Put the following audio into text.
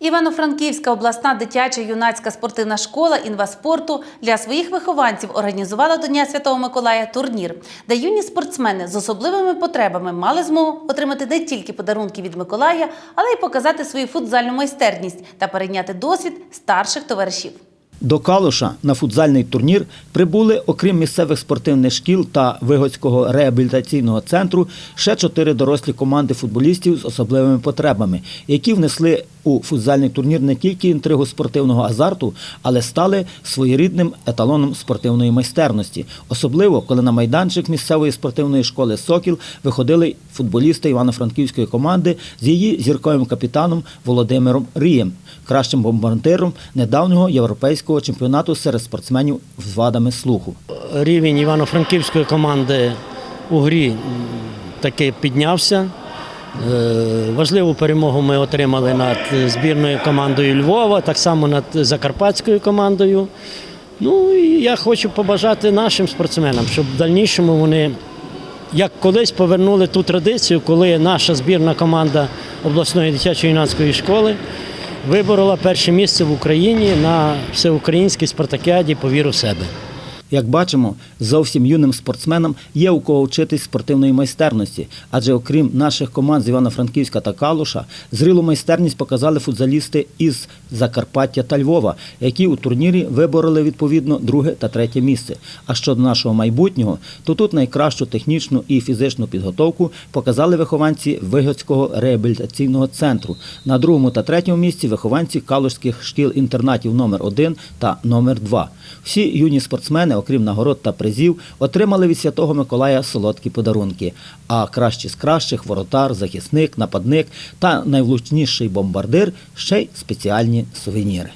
Івано-Франківська обласна дитяча юнацька спортивна школа інваспорту для своїх вихованців організувала до Дня Святого Миколая турнір, де юні спортсмени з особливими потребами мали змогу отримати не тільки подарунки від Миколая, але й показати свою футзальну майстерність та перейняти досвід старших товаришів. До Калуша на футзальний турнір прибули, окрім місцевих спортивних шкіл та Вигодського реабілітаційного центру, ще чотири дорослі команди футболістів з особливими потребами, які внесли у футзальний турнір не тільки інтригу спортивного азарту, але стали своєрідним еталоном спортивної майстерності. Особливо, коли на майданчик місцевої спортивної школи Сокіл виходили футболісти Івано-Франківської команди з її зірковим капітаном Володимиром Рієм, кращим бомбардиром недавнього європейського чемпіонату серед спортсменів з вадами слуху. рівень івано-франківської команди у грі таки піднявся. Е, Важливу перемогу ми отримали над збірною командою Львова, так само над закарпатською командою. Ну і я хочу побажати нашим спортсменам, щоб в дальнішому вони, як колись, повернули ту традицію, коли наша збірна команда обласної дитячої юнацької школи виборола перше місце в Україні на всеукраїнській спартакіаді по віру в себе. Як бачимо, зовсім юним спортсменам є у кого вчитись спортивної майстерності, адже окрім наших команд з Івано-Франківська та Калуша, зрілу майстерність показали футзалісти із Закарпаття та Львова, які у турнірі вибороли відповідно друге та третє місце. А щодо нашого майбутнього, то тут найкращу технічну і фізичну підготовку показали вихованці Вигодського реабілітаційного центру. На другому та третьому місці вихованці калужських шкіл-інтернатів номер 1 та номер 2 Всі юні спортсмени, окрім нагород та призів, отримали від Святого Миколая солодкі подарунки. А кращі з кращих воротар, захисник, нападник та найвлучніший бомбардир ще й спеціальні сувеніри.